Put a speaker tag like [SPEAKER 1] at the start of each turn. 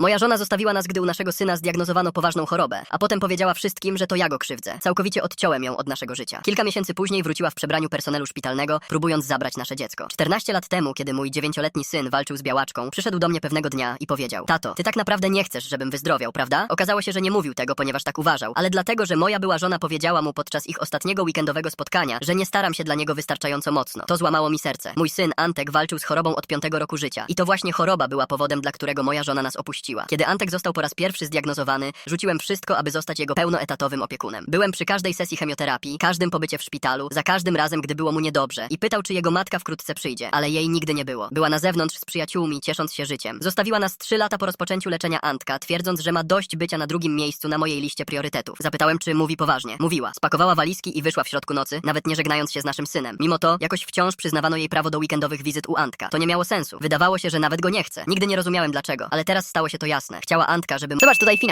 [SPEAKER 1] Moja żona zostawiła nas, gdy u naszego syna zdiagnozowano poważną chorobę, a potem powiedziała wszystkim, że to ja go krzywdzę. Całkowicie odciąłem ją od naszego życia. Kilka miesięcy później wróciła w przebraniu personelu szpitalnego, próbując zabrać nasze dziecko. 14 lat temu, kiedy mój dziewięcioletni syn walczył z białaczką, przyszedł do mnie pewnego dnia i powiedział: Tato, ty tak naprawdę nie chcesz, żebym wyzdrowiał, prawda? Okazało się, że nie mówił tego, ponieważ tak uważał, ale dlatego, że moja była żona powiedziała mu podczas ich ostatniego weekendowego spotkania, że nie staram się dla niego wystarczająco mocno. To złamało mi serce. Mój syn Antek walczył z chorobą od piątego roku życia. I to właśnie choroba była powodem, dla którego moja żona nas opuściła. Kiedy Antek został po raz pierwszy zdiagnozowany, rzuciłem wszystko, aby zostać jego pełnoetatowym opiekunem. Byłem przy każdej sesji chemioterapii, każdym pobycie w szpitalu, za każdym razem, gdy było mu niedobrze i pytał, czy jego matka wkrótce przyjdzie, ale jej nigdy nie było. Była na zewnątrz z przyjaciółmi, ciesząc się życiem. Zostawiła nas trzy lata po rozpoczęciu leczenia Antka, twierdząc, że ma dość bycia na drugim miejscu na mojej liście priorytetów. Zapytałem, czy mówi poważnie. Mówiła. Spakowała walizki i wyszła w środku nocy, nawet nie żegnając się z naszym synem. Mimo to, jakoś wciąż przyznawano jej prawo do weekendowych wizyt u Antka. To nie miało sensu. Wydawało się, że nawet go nie chce. Nigdy nie rozumiałem dlaczego, ale teraz stało się to jasne. Chciała Antka, żebym... Zobacz tutaj finał.